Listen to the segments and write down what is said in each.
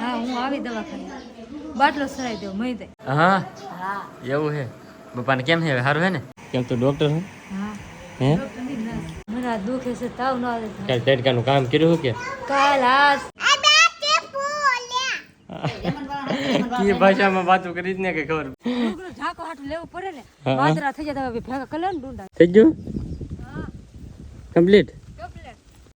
હા હું આવી દવાખાને. બાટલો સરાઈ દઉં મહી દે. હા? હા. એવું હે? બપાને કેમ હે? સારું હે ને? કેમ તું ડોક્ટર હું? હા. હે? મને દુખે છે તાવ ન આવે કાલ ટેટકાનું કામ કર્યું કે? કાલ આજ. કી ભાષામાં વાતો કરી જ ને કે ખબર? ડુંગળું હાટું લેવું પડે ને. વાદરા થઈ જતા ભેગા કલર ને ડુંડા. થઈ ગયું? કમ્પ્લીટ?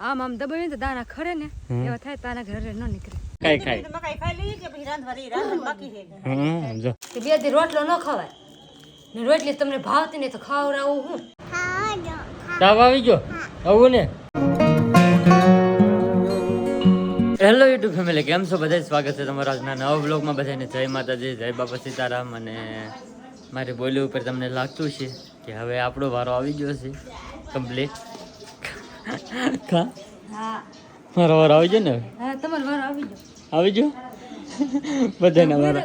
આમ આમ દબાવીને તો દાણા ખરે ને એવા થાય તાના ઘરે ન નીકળે. ખાઈ ખાઈ. હમ જો. કે બે દી રોટલો ન ખવાય. ને રોટલી તમને ભાવતી નહીં તો ખાવડાવું હું? તાવ આવી ગયો? આવું ને? હેલો યુટ્યુબ ફેમિલી કેમ છો? બધા સ્વાગત છે તમારા આજના નવા બ્લોગમાં બધાને જય માતાજી જય બાપા સીતારામ. અને મારી બોલી ઉપર તમને લાગતું છે કે હવે આપણો વારો આવી ગયો છે. કમ્પ્લીટ મારો વારો આવી ગયો ને તમારો વારો આવી ગયો. આવી ગયો બધાના વારા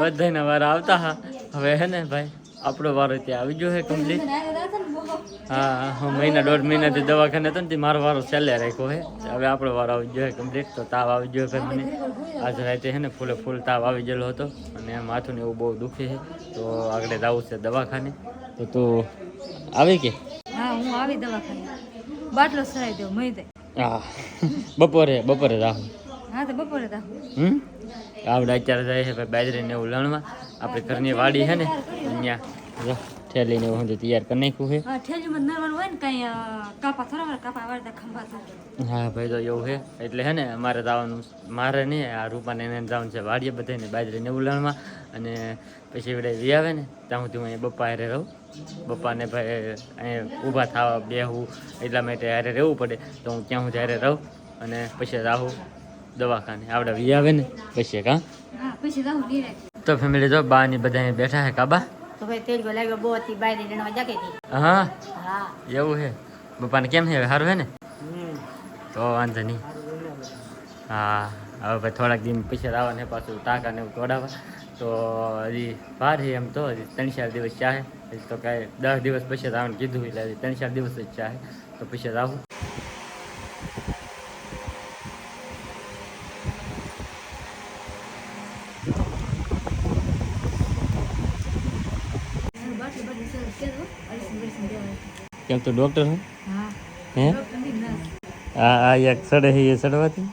બધાના વારા આવતા હા. હવે હે ને ભાઈ આપણો વારો ત્યાં આવી ગયો હે કમ્પ્લીટ હા હું મહિના દોઢ મહિનાથી દવાખાને હતો ને તે મારો વારો છેલ્લે રાખ્યો હે. હવે આપણો વારો આવી ગયો છે કમ્પ્લીટ તો તાવ આવી ગયો છે મને. આજ રાતે હે ને ફૂલે ફૂલ તાવ આવી ગયેલો હતો અને માથું ને એવું બહુ દુખે છે તો આગળ જવું છે દવાખાને. તો તું આવી કે? હા હું આવી દવાખાને. બાટલો સરાઈ દઉં મહી દે હા. બપોરે બપોરે રાહું. હા તો બપોરે તા. હમ? આપણે અત્યારે જાય છે ભાઈ બાજરીને એવું લણવા. આપણે ઘરની વાડી છે ને અહીંયા જો ઠેલીને એવું તૈયાર કરી નાખ્યું છે. હા ઠેલીમાં નરવાનું હોય ને કઈ કાપા થોડા કાપા વાળતા ખંભા હા ભાઈ તો એવું છે. એટલે હે ને મારે જવાનું મારે નહીં આ રૂપાને એને જવાનું છે વાડીએ બધાને બાજરીને એવું લણવા. અને પછી વડે વી આવે ને ત્યાં સુધી હું અહીંયા બપ્પા હારે રહું. બપ્પાને ભાઈ અહીંયા ઊભા થવા બેહું એટલા માટે હારે રહેવું પડે. તો હું ત્યાં હું હારે રહું. અને પછી રાહું દવાખાને. આવડે વી આવે ને? પછી કાં હા? પછી જાઉં નીરે તો ફેમિલી જો બા ની બધા બેઠા હે કાબા તો ભાઈ તેલ લાગ્યો બહુ હતી બાય લેણવા જાકે હતી. હા? હા. એવું છે? પપ્પાને કેમ હે સારું હે ને? તો વાંધો નહીં. હા હવે ભાઈ થોડાક દિન પછી આવવાને પાછું ટાંકા ને તોડાવવા. તો હજી વાર છે એમ તો હજી ત્રણ ચાર દિવસ ચાહે. તો કાંઈ દસ દિવસ પછી આવવાનું કીધું એટલે હજી ત્રણ ચાર દિવસ જ ચાહે. તો પછી જ આવું બાટલી બાટલી સરસ કે દો અડસન બડસન દેવાય કેમ તો ડૉક્ટર હું? હે. આ આ એક સડે છે એ સડવાથી?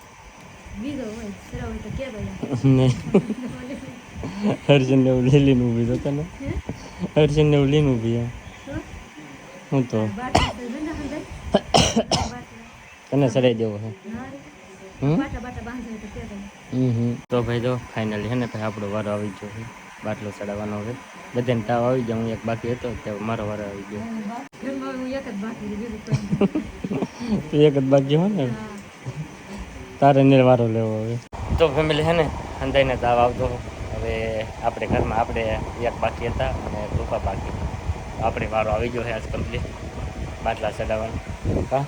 તો હર્ષન ને. એવું લીલીને ઊભી તો તને? હર્ષન ને લઈને ઊભી હું તો? તો તને સડાઈ દેવો છે તો. તો ભાઈ જો ફાઇનલી હે ને ભાઈ આપણો વારો આવી ગયો છે બાટલો ચડાવવાનો હવે. બધાને તાવ આવી ગયો હું એક બાકી હતો ત્યારે મારો વારો આવી ગયો. હું એક જ બાકી હોય ને? તારે નિર્વારો વારો લેવો હવે. તો ફેમિલી છે ને અંધાઈને તાવ આવતો હવે આપણે ઘરમાં આપણે એક બાકી હતા અને રૂપા બાકી. આપણે વારો આવી ગયો છે આજ કમ્પ્લીટ બાટલા ચડાવવાનો. હા?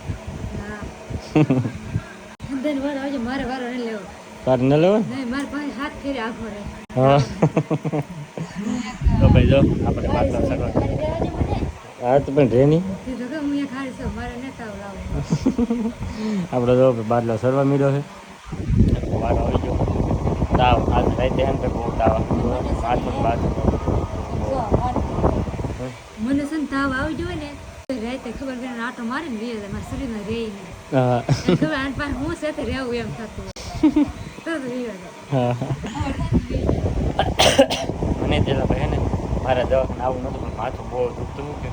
મારે વારો લેવો. તારે ન લેવો ને? પાસે હાથ ફેરે આખો રે. હા. તો ભાઈ જો આપણે બાટલા ચડવા. મારે દેવા દે મને હા તો પણ રે નહીં આપણે જો બાટલો સરવા મળ્યો છે. વારો આવી ગયો. તાવ. આજ રાતે એમ તો બહુ તાવ મને સન તાવ આવી જોઈએ ને રાતે ખબર પડે આટો મારે ને વીએ મારા શરીરમાં રે નહીં. ખબર આને પાસે હું સાથે રહેવું એમ થતું તો હા. મને તેલા ભાઈ ને મારા દવાખાને આવું નતું પણ માથું બહુ દુખતું કે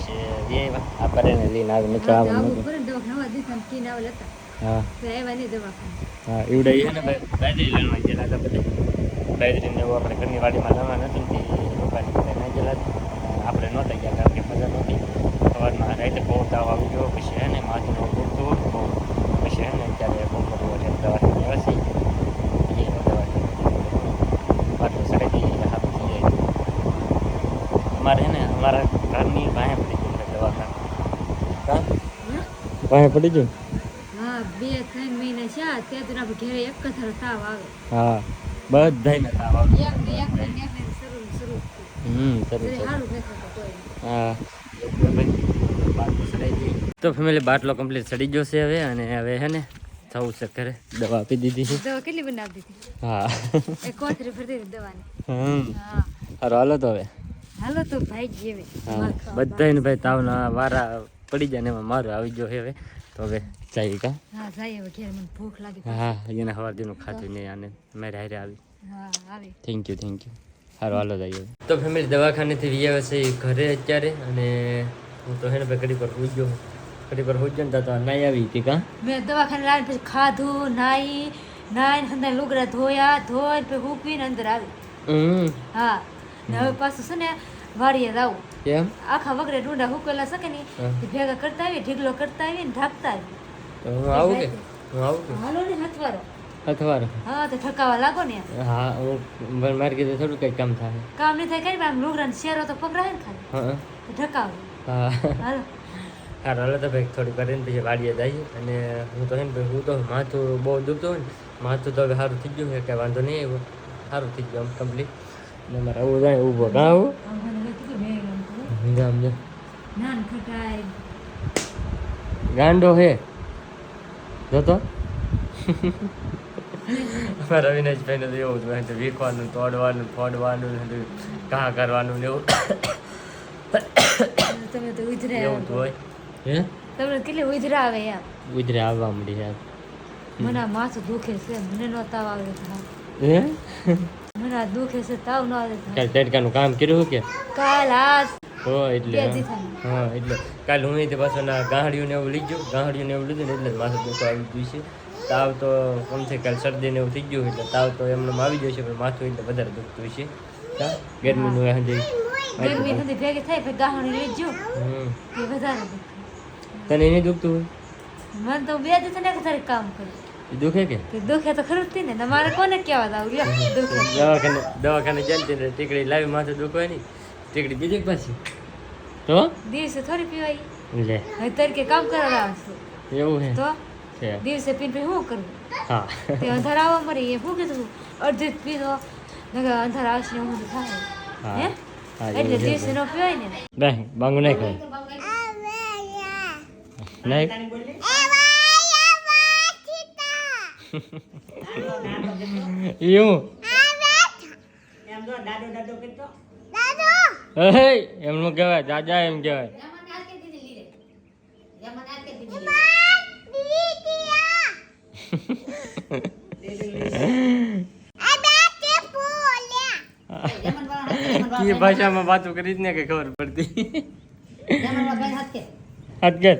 પછી એ આ કરે લઈને આવે નતો આવું આવું નતું પડે ને દવાખાને આવા દિવસે આમ કીને આવા લેતા હા. તો આવ્યા નહીં દવાખાને. હા એવડે એ ને બાજરી લણવા ગયેલા હતા બધા. બાજરીને એવું આપણે ઘરની વાડીમાં લણવા નતું ને રોકાની બધા ના ગયેલા આપણે નહોતા ગયા કારણ કે મજા નહોતી. સવારમાં રાતે બહુ તાવ આવી ગયો પછી એને ને માથું પૂરતું બહુ. પછી એને ત્યારે અત્યારે બપોર વખતે દવા પાછું સડેથી સારું થઈ જાય અમારે છે ને અમારા ઘરની પાસે પડી ગયું છે દવાખાને. પાસે પડી ગયું? હા બે ત્રણ મહિના છે ત્યાં તો આપણે ઘેરે એક જ તાવ આવે. હા બધાને તાવ આવે. એક ને એક ને એક ને શરૂ શરૂ. હમ હા. તો ફેમિલી બાટલો કમ્પ્લીટ સડી ગયો છે હવે અને હવે હે ને થવું છે ઘરે. દવા આપી દીધી છે. દવા કેટલી બનાવી દીધી? હા. એ કોથરી ફરતી હતી દવાની. હમ. હા. સારું હાલો તો હવે. હાલો તો ભાઈ જેવી બધાને ભાઈ તાવના વારા પડી જાય ને એમાં મારું આવી ગયો હવે. તો હવે જઈએ કા? હા જાય હવે ઘેર મને ભૂખ લાગી. હા એને સવાર દીનું ખાતું નહીં આને મેં હારે આવી. હા આવી. થેન્ક યુ થેન્ક યુ સારું હાલો જઈએ તો ફેમિલી દવાખાનેથી વી આવે છે ઘરે અત્યારે અને હું તો હે ને ભાઈ ઘડી પર હું ગયો ઘડી પર હું ગયો તો નાઈ આવી હતી કા? મેં દવાખાને લાવીને પછી ખાધું નાઈ નાઈને હંદા લુગડા ધોયા ધોઈને પછી હૂકવીને અંદર આવી. હા ને હવે પાછું છે ને વાડીએ જાવું કેમ આખા વગરે ડુંડા હુકેલા શકે ને ભેગા કરતા આવીએ ઢીગલો કરતા આવીએ ને ઢાંકતા આવીએ. હું આવું કે? હું આવું કે? હાલો ને હથવારો. અથવાર હા તો ઠકાવા લાગો ને હા હું મારી કીધું થોડું કંઈક કામ થાય. કામ નહીં થાય કરી આમ લુગડા શેરો તો પકડાય ને ખાલી. હા. તો ઢકાવ. હા. હાલો. સારું હાલો તો ભાઈ થોડી કરીને પછી વાડીએ જઈએ. અને હું તો એમ ભાઈ હું તો માથું બહુ દુખતું હોય ને માથું તો હવે સારું થઈ ગયું છે કાંઈ વાંધો નહીં આવ્યો. સારું થઈ ગયું આમ કમ્પ્લીટ ને મારે આવું જાય ઊભો કાં આવું. નાન ખટાય. ગાંડો હે. જોતો અમારા અવિનાશભાઈને તો એવું હતું તો વીખવાનું તોડવાનું ફોડવાનું ઘા કરવાનું ને એવું. તમે તો ઉજરા એવું તો હોય. હે? તમને કેટલી ઉજરા આવે યાર ઉજરા આવવા મળી યાર મને આ માથું દુખે છે મને નો તાવ આવે છે હે. મને આ દુખે છે તાવ ન આવે છે કાલ તડકાનું કામ કર્યું કે? કાલ આજ હો એટલે. હા. એટલે. કાલ હું તે પાછું ના ગાંહડિયું ને એવું લીધું ગાંહડિયું ને એવું લીધું ને એટલે માથું દુખો આવી ગયું છે. તાવ તો કોમ છે કાલ શરદી ને એવું થઈ ગયું એટલે તાવ તો એમને આવી જશે પણ માથું એટલે વધારે દુખતું છે. ગરમી નું એ ગરમી સુધી ભેગી થાય પછી લેજો હમ. એ વધારે તને નહીં દુખતું હોય? મને તો બે દિવસ ને વધારે કામ કર્યું દુખે કે? દુખે તો ખરું જ ને. તમારે કોને કહેવા દુખે. દવાખાને દવાખાને ને ટીકડી લાવી માથું દુખવાય નહીં ટીકડી બીજી પાછી? તો? દિવસે થોડી પીવાય. લે. હવે તરીકે કામ કરવા આવશે. એવું હે? તો? દિવસે પીન પી શું કરવું હા. તે અંધાર આવવા મળી એ શું કીધું? અડધી પીધો. નગર અંધાર આવશે ને એવું થાય. હા. એટલે દિવસે ન પીવાય ને. બે બાંગુ નહીં ખાય નહીં એવું? હે એમનું કહેવાય દાદા એમ કહેવાય. ભાષામાં વાતો કરી જ ને કે ખબર પડતી. હાથ કે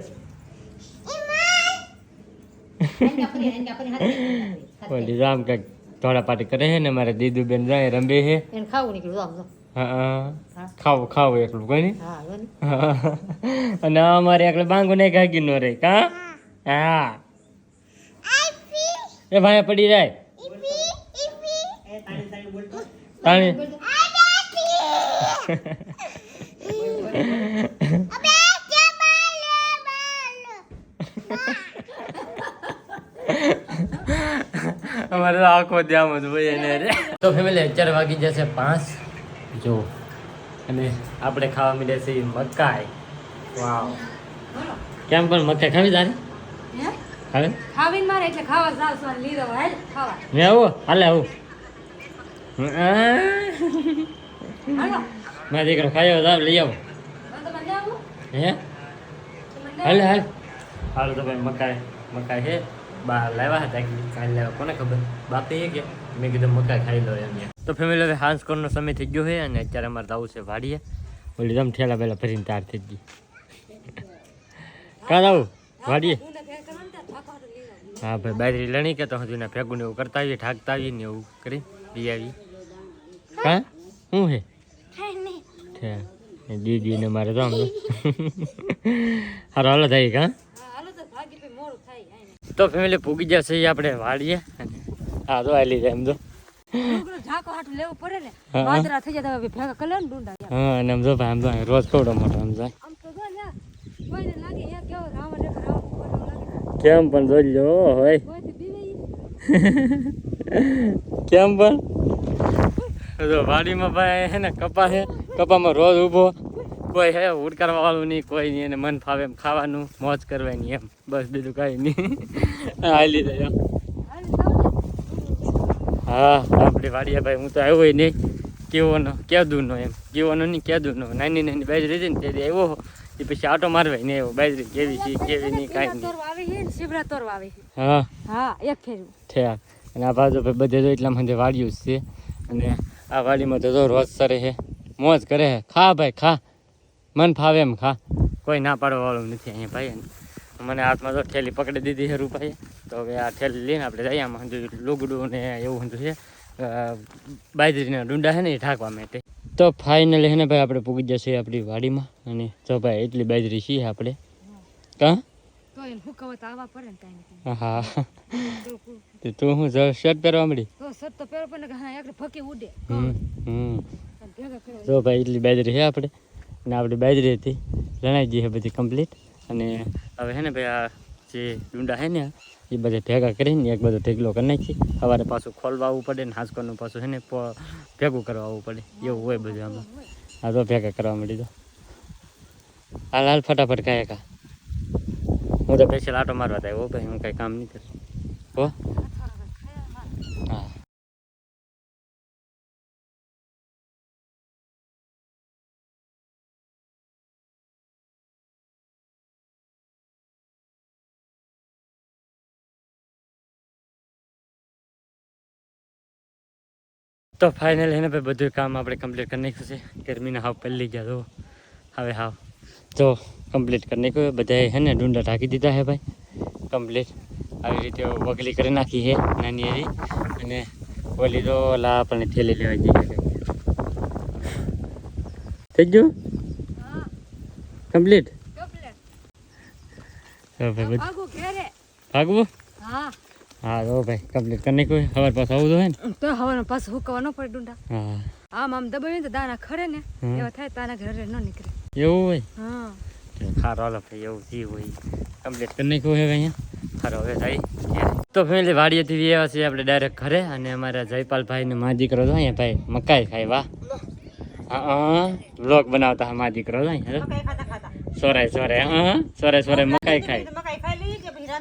ઓલી રામ કંઈક ધોળા પાટી કરે છે ને મારે દીદુ બેન જાય રમે છે. ખાવું નીકળ્યું ખાવું ખાવું એકલું કોઈ. અને અમારે એકલે બાંગો નહીં ખાગી નો રે કા? હા. એ ભાઈ પડી જાય. તાણી અમારે તો આખો ધ્યાન જ ભાઈ એને રે. તો ફેમિલી અત્યારે વાગી જશે પાંચ. જો. અને આપણે ખાવા મળે છે મકાઈ. વાવ. કેમ પણ મકાઈ ખાવી તારે? હે? ખાવે? ખાવીને મારે એટલે ખાવા જાવ છો લીધો હાલ ખાવા. મેં આવું? હાલે આવું. મારા દીકરો ખાયો જાવ લઈ આવો. હવે હે? હાલે હાલ. હાલો તો ભાઈ મકાઈ મકાઈ હે. બા લાવ્યા હતા કાલે લાવ્યા કોને ખબર? બાપે એ કે. મેં કીધું મકાઈ ખાઈ લો એમ તો ફેમિલી હવે હાંસ કોરનો સમય થઈ ગયો છે અને અત્યારે અમારે જવું છે વાડીએ. ઓલી તમે ઠેલા પહેલા ભરીને તાર થઈ ગઈ. કાં આવું? વાડીએ. હા ભાઈ બાજરી લણી કે તો હજુ ને ભેગું ને એવું કરતા આવીએ ઠાકતા આવીએ ને એવું કરી આવીએ. હા? શું એ દીદી ને મારે તો હારો હાલો થાય કા હા? તો ફેમિલી પૂગી જશે આપણે વાળીએ હા તો આલી જાય એમ તો. ઝાંકો લેવું પડે ને હા. થઈ જાય ભેગા કરે ડુંડા હા અને આમ જો ભાઈ આમ તો રોજ કેવડો મોટો આમ જાય. આમ તો જો લ્યા, કોઈને લાગે યાર કેવો રાવણ એક રાવણ લાગે કેમ પણ જોઈ લો હોય. કેમ પણ? જો વાડીમાં ભાઈ હે ને કપા છે કપામાં રોજ ઊભો. કોઈ હે ઉડકારવા વાળું નહીં કોઈ નહીં એને મન ફાવે એમ ખાવાનું મોજ કરવાની એમ. બસ બીજું કાંઈ નહીં. હાલી એમ. હા આપણે વાડીયા ભાઈ હું તો આવ્યો નહીં. કેવોનો કેદુનો એમ? કેવોનો નહીં કેદુનો નાની નાની બાજરી હતી ને તેથી આવ્યો એ પછી આટો મારવાય ને એવો બાજરી કેવી છે કેવી નહીં કાંઈ નહીં. શિવરા તોરવા આવે હા. હા. એક ફેરવું. ઠેક અને આ બાજુ ભાઈ બધે તો એટલા મને વાડિયું જ છે. અને આ વાડીમાં તો તો રોજ સરે છે મોજ કરે છે ખા ભાઈ ખા. મન ફાવે એમ ખા. કોઈ ના પાડવા વાળું નથી અહીંયા ભાઈ. મને હાથમાં તો ઠેલી પકડી દીધી છે રૂપાઈએ તો હવે આ ઠેલી લઈને આપણે જઈએ. આમાં હજુ લુગડું ને એવું બધું છે. બાજરીના ડુંડા છે ને એ ઢાંકવા માટે. તો ફાઇનલી હેને ને ભાઈ આપણે પૂગી જશે આપણી વાડીમાં. અને જો ભાઈ એટલી બાજરી છીએ આપણે. કાં? ને ને હા. તો હું શર્ટ પહેરવા મળી જો ભાઈ એટલી બાજરી છે આપણે. અને આપણી બાજરી હતી લણાઈ ગઈ છે બધી કમ્પ્લીટ અને હવે છે ને ભાઈ આ જે ડુંડા છે ને, એ બધા ભેગા કરીને એક બધો ઢેગલો કરી નાખી. સવારે પાછું ખોલવા આવવું પડે ને હાંસકોનું પાછું છે ને ભેગું કરવા આવવું પડે. એવું હોય બધું આમાં. આ તો ભેગા કરવા મળી તો હાલ હાલ, ફટાફટ કાંઈ કા હું તો પેશિયલ આટો મારવા થાય હો ભાઈ, હું કાંઈ કામ નહીં કરું. હો? હા. તો ફાઇનલ એને ભાઈ બધું કામ આપણે કમ્પ્લીટ કરી નાખ્યું છે. ગરમીના હાવ પલ્લી ગયા તો. હવે હાવ. તો કમ્પ્લીટ કરી નાખ્યું બધાએ હે ને ડુંડા ઢાંકી દીધા છે ભાઈ. કમ્પ્લીટ આવી રીતે વગલી કરી નાખી છે નાની એવી. અને ઓલી તો ઓલા આપણને થેલી લેવા જઈએ થઈ ગયું? કમ્પ્લીટ ભાગવું? હા. હા તો ભાઈ કમ્પ્લીટ કરી નાખ્યું પાછું આવું તો ને? તો હવાનો પાછું હુકવા ન પડે ડુંડા. હા. આમ આમ દબાવીને તો દાણા ખરે ને એવા થાય તાના ઘરે ન નીકળે. એવું હોય? હા. ખારો હાલો ભાઈ એવું જી હોય. કમ્પ્લીટ કરી નાખ્યું હવે અહીંયા. ખારો હવે જાય તો ફેમિલી વાડીએથી છીએ આપણે ડાયરેક્ટ ઘરે અને અમારા જયપાલભાઈ ને મા દીકરો તો અહીંયા ભાઈ મકાઈ ખાય વાહ હા બનાવતા હા મા દીકરો તો અહીંયા સોરાય સોરાય હા સોરાય સોરાય મકાઈ ખાય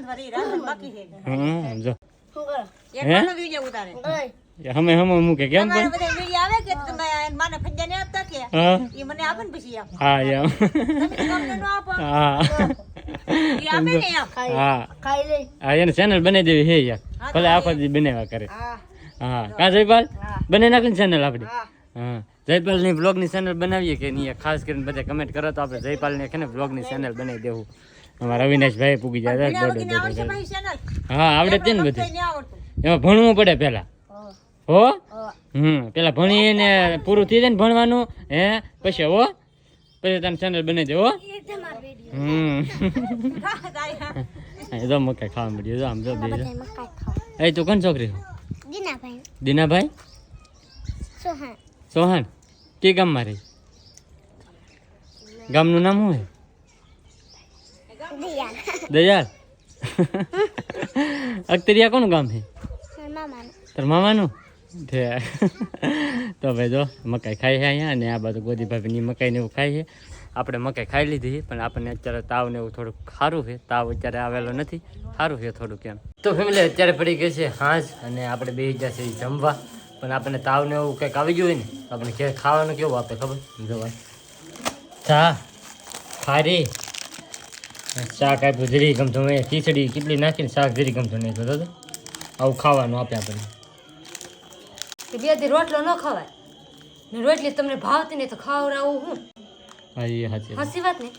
મકાઈ ખાઈ લઈએ કે પછી રાંધવા રહી રાંધવાનું બાકી છે હમ જો એક હે? માનો વીડિયો ઉતારે. હમે હમે મૂકે કેમ તમારા પણ? બધા વીડિયો આવે કે તમે આ માને ફજ્જા ને આપતા કે? હા. એ મને આપે ને પછી આપ હા એમ. તમે તો અમને ન આપો? હા. એ આપે ને આપ હા. હા એને ચેનલ બનાવી દેવી હે યાર. હા, ભલે તો આખો દી બનાવ્યા કરે. હા. હા. કા જયપાલ? હા. બને નાખી ચેનલ આપણી હા. હા. જયપાલની બ્લોગની ચેનલ બનાવીએ કે નહીં? ખાસ કરીને બધા કમેન્ટ કરો તો આપણે જયપાલને છે ને બ્લોગની ચેનલ બનાવી દેવું. અમારા અવિનાશભાઈ પૂગી જતા. હા આવડે જ ને બધું. એમાં ભણવું પડે પહેલા. હો. હમ પેલા ભણીને પૂરું થઈ જાય ને ભણવાનું હે? પછી હો? પછી તને ચેનલ બને દે હો? હમ. એ તો મકાઈ ખાવા મળ્યું જો આમ જો બે. જો. એ તું કોણ છોકરી? છો? દીનાભાઈ. દીનાભાઈ? સોહાણ ચૌહાણ કે ગામમાં રહી? ગામનું નામ શું છે? દયાલ. અખતરિયા કોનું ગામ છે? તાર મામાનું. તો ભાઈ જો મકાઈ ખાઈ છે અહીંયા અને આ બાજુ ગોદી ભાભીની મકાઈ ને એવું ખાઈ છે. આપણે મકાઈ ખાઈ લીધી છે પણ આપણને અત્યારે તાવ ને એવું થોડુંક સારું છે. તાવ અત્યારે આવેલો નથી. સારું છે થોડુંક એમ. તો ફેમિલી અત્યારે પડી ગઈ છે હાંજ અને આપણે બે જશે જમવા. પણ આપણને તાવ ને એવું કંઈક આવી ગયું હોય ને આપણે ઘેર ખાવાનું કેવું આપે ખબર? જો ભાઈ. ચા. ખારી. શાક આપ્યું જરી ગમતું મેં ખીચડી કેટલી નાખીને શાક જરી ગમતું નહીં તો આવું ખાવાનું આપે આપણને. બે દી રોટલો ન ખવાય. ને રોટલી તમને ભાવતી નહીં તો ખાવડાવું હું? હા એ સાચી. વાત. ને?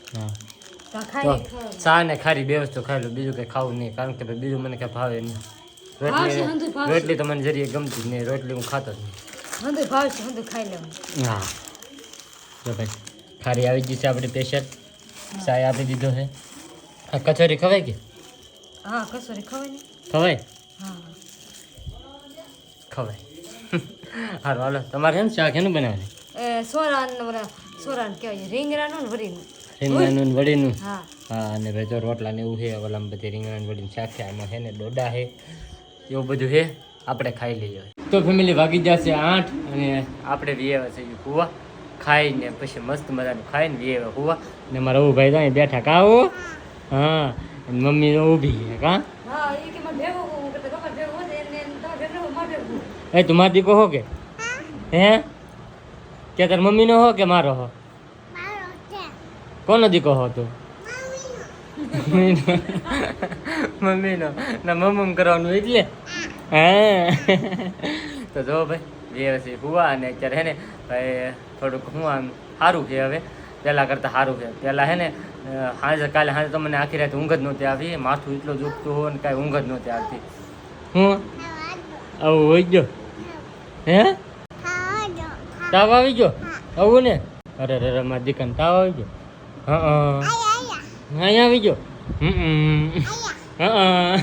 ચા ને ખારી બે વસ્તુ ખાઈ લો બીજું કંઈ ખાવું નહીં કારણ કે બીજું મને કંઈ ભાવે નહીં. રોટલી. રોટલી તો મને જરીએ ગમતી જ નહીં રોટલી હું ખાતો જ નહીં. હંધુય ભાવશે હંધુય ખાઈ લેવાનું હા. જો ભાઈ ખારી આવી ગઈ છે આપણી સ્પેશિયલ ચાય આપી દીધો છે. આ કચોરી ખવાય કે? હા કચોરી ખવાય ને. ખવાય? હા. ખવાય. સારું હાલો. તમારે એમ શાક એનું બનાવવાની? એ સોરાન સોરાન કહેવાય રીંગણાનું ને વરીનું રીંગણાનું ને વડીનું? હા. હા અને ભાઈ જો રોટલા ને એવું છે ઓલામાં બધી રીંગણા વડીનું શાક છે આમાં છે ને ડોડા છે એવું બધું છે આપણે ખાઈ લઈએ. તો ફેમિલી વાગી જશે આઠ અને આપણે વીએ છે કુવા ખાઈને પછી મસ્ત મજાનું ખાઈને વે કુવા ને મારા ભાઈ ત્યાં બેઠા કાવો હા મમ્મી તો ઊભી છે કા? એ કે તો મારે દીકો હો કે? હે? કે તાર મમ્મીનો હો કે મારો હો? કોનો દીકો હો તું? મમ્મીનો. ના મમ્મ કરવાનું એટલે? હા? તો જો ભાઈ જે હશે ભૂવા અને અત્યારે હે ને ભાઈ થોડુંક હું આમ સારું છે હવે. પહેલાં કરતાં સારું છે. પહેલાં હે ને સાંજે કાલે સાંજે તો મને આખી રાત ઊંઘ જ નહોતી આવી માથું એટલું દુખતું હોય ને કાંઈ ઊંઘ જ નહોતી આવતી. હું? આવું હોય ગયો? હે? તાવ આવી ગયો? આવું ને? અરે અરે અરે, મારી દીકરાને તાવ આવી ગયો? હા અહીંયા આવી ગયો? હમ હા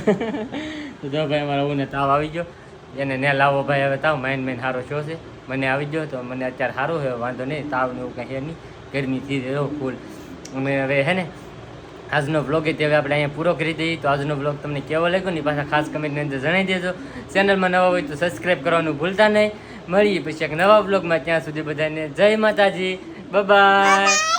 તો જો ભાઈ, અમારા ઓને તાવ આવી ગયો. એને ને લાવો ભાઈ, હવે તાવ. માઇન માઇન સારો શો છે. મને આવી ગયો તો મને અત્યારે સારું છે, વાંધો નહીં. તાવ ને એવું કંઈ છે નહીં. ગરમીથી રહ્યો ફૂલ. અમે હવે હે ને, આજનો બ્લોગ એ હવે આપણે અહીંયા પૂરો કરી દઈએ. તો આજનો બ્લોગ તમને કેવો લાગ્યો ને પાછા ખાસ કમેન્ટની અંદર જણાવી દેજો. ચેનલમાં નવા હોય તો સબસ્ક્રાઈબ કરવાનું ભૂલતા નહીં. મળીએ પછી એક નવા બ્લોગમાં ત્યાં સુધી બધાને જય માતાજી. બાય